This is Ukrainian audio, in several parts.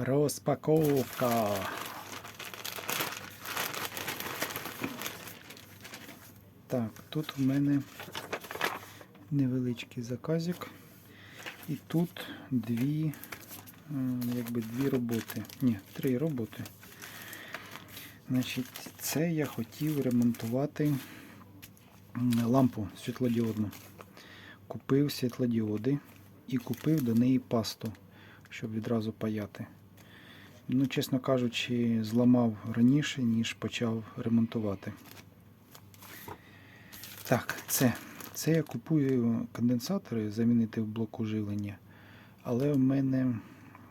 Розпаковка. Так, тут у мене невеличкий заказик. І тут дві, якби дві роботи. Ні, три роботи. Значить, це я хотів ремонтувати лампу світлодіодну. Купив світлодіоди і купив до неї пасту, щоб відразу паяти. Ну, чесно кажучи, зламав раніше, ніж почав ремонтувати. Так, це. Це я купую конденсатори замінити в блоку живлення. Але в мене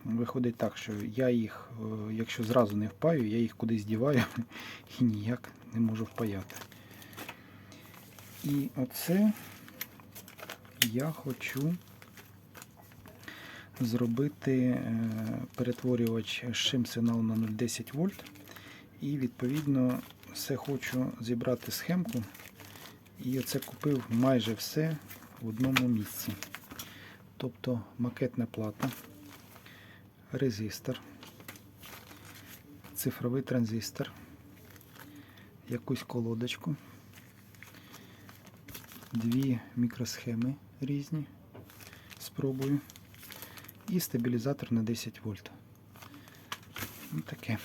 виходить так, що я їх, е, якщо зразу не впаю, я їх кудись діваю і ніяк не можу впаяти. І оце я хочу зробити е, перетворювач шим сигнал на 0,10 вольт. І відповідно все хочу зібрати схемку. І оце купив майже все в одному місці. Тобто макетна плата, резистор, цифровий транзистор, якусь колодочку, дві мікросхеми різні. Спробую. І стабілізатор на 10 вольт. Ось таке.